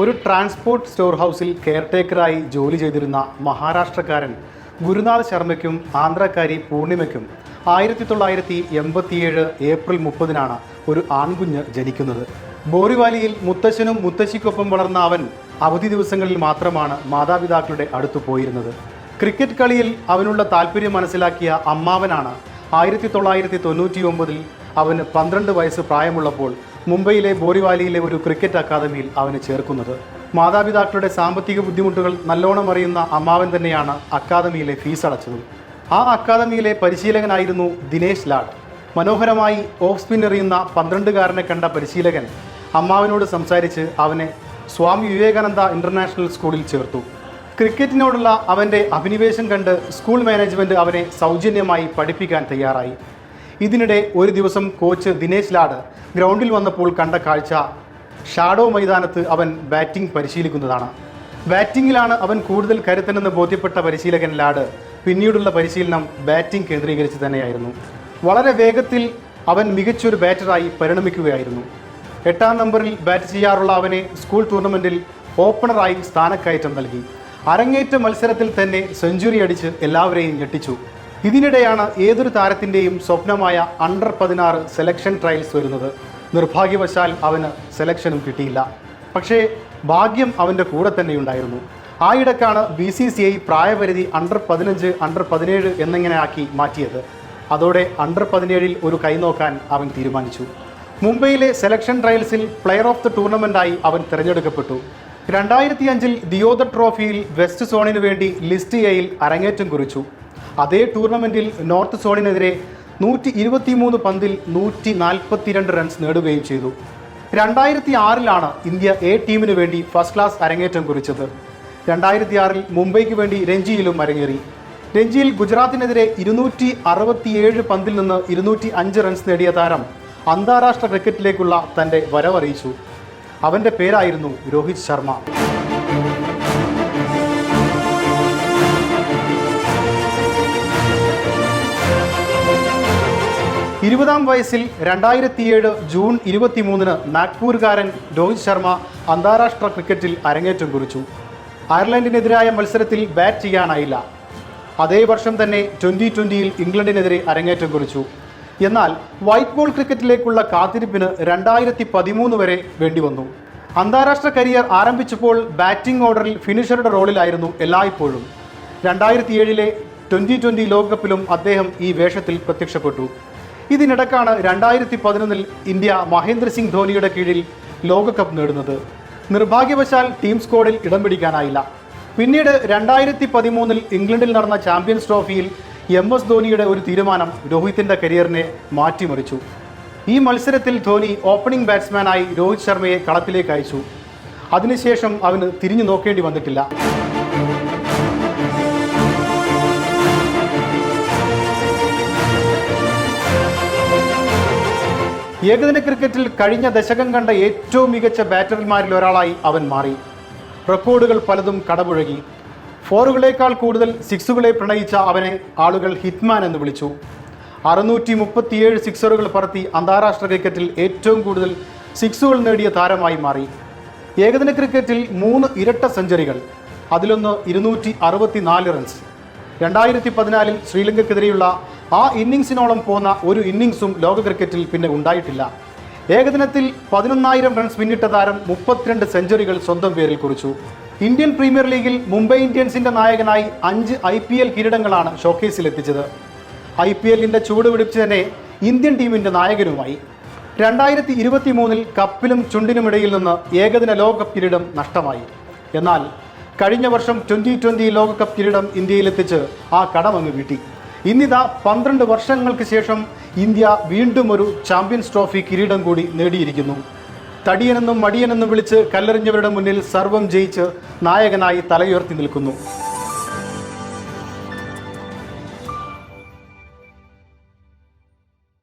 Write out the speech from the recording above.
ഒരു transport store ഹൗസിൽ കെയർടേക്കറായി ജോലി ചെയ്തിരുന്ന മഹാരാഷ്ട്രക്കാരൻ ഗുരുനാഥ് ശർമ്മയ്ക്കും ആന്ധ്രക്കാരി പൂർണിമയ്ക്കും ആയിരത്തി തൊള്ളായിരത്തി എൺപത്തിയേഴ് ഏപ്രിൽ മുപ്പതിനാണ് ഒരു ആൺകുഞ്ഞ് ജനിക്കുന്നത്. ബോറിവാലിയിൽ മുത്തശ്ശനും മുത്തശ്ശിക്കൊപ്പം വളർന്ന അവൻ അവധി ദിവസങ്ങളിൽ മാത്രമാണ് മാതാപിതാക്കളുടെ അടുത്തു പോയിരുന്നത്. ക്രിക്കറ്റ് കളിയിൽ അവനുള്ള താല്പര്യം മനസ്സിലാക്കിയ അമ്മാവനാണ് ആയിരത്തി തൊള്ളായിരത്തി തൊണ്ണൂറ്റി ഒമ്പതിൽ അവന് പന്ത്രണ്ട് വയസ്സ് പ്രായമുള്ളപ്പോൾ മുംബൈയിലെ ബോറിവാലിയിലെ ഒരു ക്രിക്കറ്റ് അക്കാദമിയിൽ അവനെ ചേർക്കുന്നത്. മാതാപിതാക്കളുടെ സാമ്പത്തിക ബുദ്ധിമുട്ടുകൾ നല്ലോണം അറിയുന്ന അമ്മാവൻ തന്നെയാണ് അക്കാദമിയിലെ ഫീസ് അടച്ചത്. ആ അക്കാദമിയിലെ പരിശീലകനായിരുന്നു ദിനേശ് ലാഡ്. മനോഹരമായി ഓഫ് സ്പിൻ എറിയുന്ന പന്ത്രണ്ടുകാരനെ കണ്ട പരിശീലകൻ അമ്മാവനോട് സംസാരിച്ച് അവനെ സ്വാമി വിവേകാനന്ദ ഇന്റർനാഷണൽ സ്കൂളിൽ ചേർത്തു. ക്രിക്കറ്റിനോടുള്ള അവന്റെ അഭിനിവേശം കണ്ട് സ്കൂൾ മാനേജ്മെന്റ് അവനെ സൗജന്യമായി പഠിപ്പിക്കാൻ തയ്യാറായി. ഇതിനിടെ ഒരു ദിവസം കോച്ച് ദിനേശ് ലാഡ് ഗ്രൗണ്ടിൽ വന്നപ്പോൾ കണ്ട കാഴ്ച. ഷാഡോ മൈതാനത്ത് അവൻ ബാറ്റിംഗ് പരിശീലിക്കുന്നതാണ്. ബാറ്റിങ്ങിലാണ് അവൻ കൂടുതൽ കരുത്തനെന്ന് ബോധ്യപ്പെട്ട പരിശീലകൻ ലാഡ്. പിന്നീടുള്ള പരിശീലനം ബാറ്റിംഗ് കേന്ദ്രീകരിച്ച് തന്നെയായിരുന്നു. വളരെ വേഗത്തിൽ അവൻ മികച്ചൊരു ബാറ്ററായി പരിണമിക്കുകയായിരുന്നു. എട്ടാം നമ്പറിൽ ബാറ്റ് ചെയ്യാറുള്ള അവനെ സ്കൂൾ ടൂർണമെന്റിൽ ഓപ്പണറായി സ്ഥാനക്കയറ്റം നൽകി. അരങ്ങേറ്റ മത്സരത്തിൽ തന്നെ സെഞ്ചുറി അടിച്ച് എല്ലാവരെയും ഞെട്ടിച്ചു. ഇതിനിടെയാണ് ഏതൊരു താരത്തിന്റെയും സ്വപ്നമായ അണ്ടർ പതിനാറ് സെലക്ഷൻ ട്രയൽസ് വരുന്നത്. നിർഭാഗ്യവശാൽ അവന് സെലക്ഷനും കിട്ടിയില്ല. പക്ഷേ ഭാഗ്യം അവന്റെ കൂടെ തന്നെ ഉണ്ടായിരുന്നു. ആയിടക്കാണ് ബി സി സി ഐ പ്രായപരിധി അണ്ടർ പതിനഞ്ച് അണ്ടർ പതിനേഴ് എന്നിങ്ങനെ ആക്കി മാറ്റിയത്. അതോടെ അണ്ടർ പതിനേഴിൽ ഒരു കൈനോക്കാൻ അവൻ തീരുമാനിച്ചു. മുംബൈയിലെ സെലക്ഷൻ ട്രയൽസിൽ പ്ലെയർ ഓഫ് ദ ടൂർണമെന്റായി അവൻ തിരഞ്ഞെടുക്കപ്പെട്ടു. രണ്ടായിരത്തി അഞ്ചിൽ ദിയോദ ട്രോഫിയിൽ വെസ്റ്റ് സോണിനു വേണ്ടി ലിസ്റ്റ് എയിൽ അരങ്ങേറ്റം കുറിച്ചു. അതേ ടൂർണമെന്റിൽ നോർത്ത് സോണിനെതിരെ നൂറ്റി ഇരുപത്തിമൂന്ന് പന്തിൽ നൂറ്റി നാൽപ്പത്തിരണ്ട് റൺസ് നേടുകയും ചെയ്തു. രണ്ടായിരത്തി ആറിലാണ് ഇന്ത്യ എ ടീമിന് വേണ്ടി ഫസ്റ്റ് ക്ലാസ് അരങ്ങേറ്റം കുറിച്ചത്. രണ്ടായിരത്തി ആറിൽ മുംബൈക്ക് വേണ്ടി രഞ്ജിയിലും അരങ്ങേറി. രഞ്ജിയിൽ ഗുജറാത്തിനെതിരെ ഇരുന്നൂറ്റി അറുപത്തിയേഴ് പന്തിൽ നിന്ന് ഇരുന്നൂറ്റി അഞ്ച് റൺസ് നേടിയ താരം അന്താരാഷ്ട്ര ക്രിക്കറ്റിലേക്കുള്ള തന്റെ വരവറിയിച്ചു. അവന്റെ പേരായിരുന്നു രോഹിത് ശർമ്മ. ഇരുപതാം വയസ്സിൽ രണ്ടായിരത്തിയേഴ് ജൂൺ ഇരുപത്തിമൂന്നിന് നാഗ്പൂർകാരൻ രോഹിത് ശർമ്മ അന്താരാഷ്ട്ര ക്രിക്കറ്റിൽ അരങ്ങേറ്റം കുറിച്ചു. അയർലൻഡിനെതിരായ മത്സരത്തിൽ ബാറ്റ് ചെയ്യാനായില്ല. അതേ വർഷം തന്നെ ട്വന്റി ട്വന്റിയിൽ ഇംഗ്ലണ്ടിനെതിരെ അരങ്ങേറ്റം കുറിച്ചു. എന്നാൽ വൈറ്റ് ബോൾ ക്രിക്കറ്റിലേക്കുള്ള കാത്തിരിപ്പിന് രണ്ടായിരത്തി പതിമൂന്ന് വരെ വേണ്ടിവന്നു അന്താരാഷ്ട്ര കരിയർ ആരംഭിച്ചപ്പോൾ ബാറ്റിംഗ് ഓർഡറിൽ ഫിനിഷറുടെ റോളിലായിരുന്നു എല്ലായ്പ്പോഴും. രണ്ടായിരത്തി ഏഴിലെ ട്വന്റി ട്വന്റി ലോകകപ്പിലും അദ്ദേഹം ഈ വേഷത്തിൽ പ്രത്യക്ഷപ്പെട്ടു. ഇതിനിടക്കാണ് രണ്ടായിരത്തി പതിനൊന്നിൽ ഇന്ത്യ മഹേന്ദ്ര സിംഗ് ധോനിയുടെ കീഴിൽ ലോകകപ്പ് നേടുന്നത്. നിർഭാഗ്യവശാൽ ടീം സ്കോഡിൽ ഇടം പിടിക്കാനായില്ല. പിന്നീട് രണ്ടായിരത്തി പതിമൂന്നിൽ ഇംഗ്ലണ്ടിൽ നടന്ന ചാമ്പ്യൻസ് ട്രോഫിയിൽ എം എസ് ധോനിയുടെ ഒരു തീരുമാനം രോഹിത്തിന്റെ കരിയറിനെ മാറ്റിമറിച്ചു. ഈ മത്സരത്തിൽ ധോനി ഓപ്പണിംഗ് ബാറ്റ്സ്മാനായി രോഹിത് ശർമ്മയെ കളത്തിലേക്ക് അയച്ചു. അതിനുശേഷം അവന് തിരിഞ്ഞു നോക്കേണ്ടി വന്നിട്ടില്ല. ഏകദിന ക്രിക്കറ്റിൽ കഴിഞ്ഞ ദശകം കണ്ട ഏറ്റവും മികച്ച ബാറ്റർമാരിൽ ഒരാളായി അവൻ മാറി. റെക്കോർഡുകൾ പലതും കടപുഴകി. ഫോറുകളേക്കാൾ കൂടുതൽ സിക്സുകളെ പ്രണയിച്ച അവനെ ആളുകൾ ഹിറ്റ്മാൻ എന്ന് വിളിച്ചു. അറുന്നൂറ്റി മുപ്പത്തിയേഴ് സിക്സറുകൾ പറത്തി അന്താരാഷ്ട്ര ക്രിക്കറ്റിൽ ഏറ്റവും കൂടുതൽ സിക്സുകൾ നേടിയ താരമായി മാറി. ഏകദിന ക്രിക്കറ്റിൽ മൂന്ന് ഇരട്ട സെഞ്ചുറികൾ അതിലൊന്ന് ഇരുന്നൂറ്റി അറുപത്തിനാല് റൺസ്. രണ്ടായിരത്തി പതിനാലിൽ ശ്രീലങ്കക്കെതിരെയുള്ള ആ ഇന്നിങ്സിനോളം പോന്ന ഒരു ഇന്നിങ്സും ലോക ക്രിക്കറ്റിൽ പിന്നെ ഉണ്ടായിട്ടില്ല. ഏകദിനത്തിൽ പതിനൊന്നായിരം റൺസ് പിന്നിട്ട താരം മുപ്പത്തിരണ്ട് സെഞ്ചുറികൾ സ്വന്തം പേരിൽ കുറിച്ചു. ഇന്ത്യൻ പ്രീമിയർ ലീഗിൽ മുംബൈ ഇന്ത്യൻസിന്റെ നായകനായി അഞ്ച് ഐ പി എൽ കിരീടങ്ങളാണ് ഷോക്കേസിൽ എത്തിച്ചത് ഐ പി എല്ലിന്റെ ചൂട് പിടിച്ച് തന്നെ ഇന്ത്യൻ ടീമിന്റെ നായകനുമായി. രണ്ടായിരത്തി ഇരുപത്തി മൂന്നിൽ കപ്പിലും ചുണ്ടിനുമിടയിൽ നിന്ന് ഏകദിന ലോകകപ്പ് കിരീടം നഷ്ടമായി. എന്നാൽ കഴിഞ്ഞ വർഷം ട്വന്റി ട്വന്റി ലോകകപ്പ് കിരീടം ഇന്ത്യയിലെത്തിച്ച് ആ കടമങ്ങ് വീട്ടി. ഇന്നിതാ പന്ത്രണ്ട് വർഷങ്ങൾക്ക് ശേഷം ഇന്ത്യ വീണ്ടും ഒരു ചാമ്പ്യൻസ് ട്രോഫി കിരീടം കൂടി നേടിയിരിക്കുന്നു. തടിയനെന്നും മടിയനെന്നും വിളിച്ച് കല്ലെറിഞ്ഞവരുടെ മുന്നിൽ സർവം ജയിച്ച് നായകനായി തലയുയർത്തി നിൽക്കുന്നു.